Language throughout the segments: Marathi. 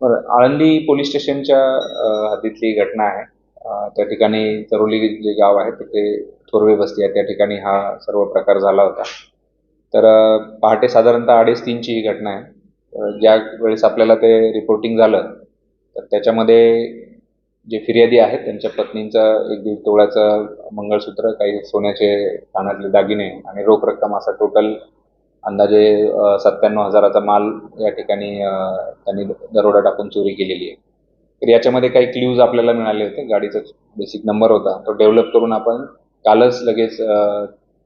बरं आळंदी पोलीस स्टेशनच्या हद्दीतली घटना आहे. त्या ठिकाणी तरोली जे गाव आहे तिथे थोरवे बसली आहे. त्या ठिकाणी हा सर्व प्रकार झाला होता. तर पहाटे साधारणतः अडीच तीनची ही घटना आहे. ज्या वेळेस आपल्याला ते रिपोर्टिंग झालं तर त्याच्यामध्ये जे फिर्यादी आहेत त्यांच्या पत्नींचा एक दीड तोळ्याचं मंगळसूत्र काही सोन्याचे कानातले दागिने आणि रोख रक्कम असा टोटल अंदाजे सत्त्याण्णव हजाराचा माल या ठिकाणी त्यांनी दरोडा टाकून चोरी केलेली आहे. तर याच्यामध्ये काही क्ल्यूज आपल्याला मिळाले होते. गाडीचा बेसिक नंबर होता. तो डेव्हलप करून आपण कालच लगेच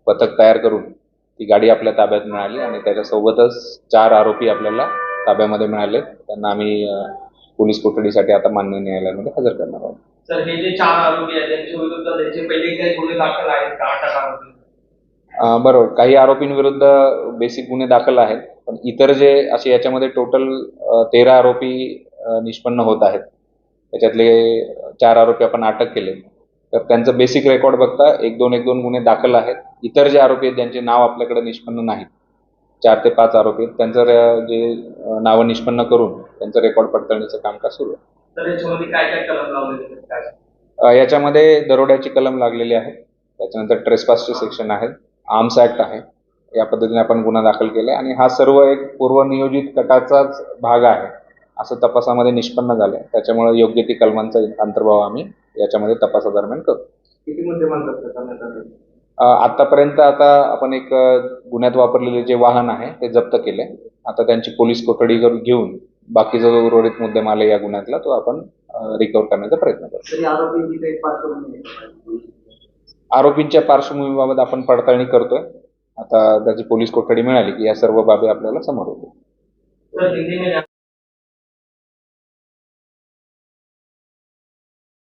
पथक तयार करून ती गाडी आपल्या ताब्यात मिळाली आणि त्याच्यासोबतच चार आरोपी आपल्याला ताब्यामध्ये मिळाले त्यांना आम्ही पोलीस कोठडीसाठी आता मान्य न्यायालयामध्ये हजर करणार आहोत. सर हे जे चार आरोपी आहेत त्यांच्या विरुद्ध त्यांचे पहिले काही गुन्हे दाखल आहेत का? बरोबर. काही आरोपींविरुद्ध बेसिक गुन्हे दाखल आहेत पण इतर जे असे याच्यामध्ये टोटल तेरा आरोपी निष्पन्न होत आहेत. त्याच्यातले चार आरोपी आपण अटक केले. तर त्यांचं बेसिक रेकॉर्ड बघता एक दोन एक दोन गुन्हे दाखल आहेत. इतर जे आरोपी आहेत ज्यांचे नाव आपल्याकडे निष्पन्न नाहीत चार ते पाच आरोपी आहेत त्यांचं जे नावं निष्पन्न करून त्यांचं रेकॉर्ड पडताळणीचं कामकाज सुरू आहे. याच्यामध्ये दरोड्याची कलम लागलेली आहे. त्याच्यानंतर ट्रेसपासचे सेक्शन आहेत. आर्म्स ऍक्ट आहे. या पद्धतीने आपण गुन्हा दाखल केला आणि हा सर्व एक पूर्वनियोजित कटाचाच भाग आहे. असं तपासामध्ये निष्पन्न झालं त्याच्यामुळे योग्य ती कलमांचा अंतर्भाव आम्ही याच्यामध्ये तपासादरम्यान करू किती मुद्दे आतापर्यंत आता आपण एक गुन्ह्यात वापरलेले जे वाहन आहे ते जप्त केले आता त्यांची पोलीस कोठडी करून घेऊन बाकीचा जो उर्वरित मुद्देमाल या गुन्ह्यातला तो आपण रिकव्हर करण्याचा प्रयत्न करू आरोपींच्या पार्श्वभूमीबाबत आपण पडताळणी करतोय. आता त्याची पोलीस कोठडी मिळाली की या सर्व बाबी आपल्याला समोर येतील.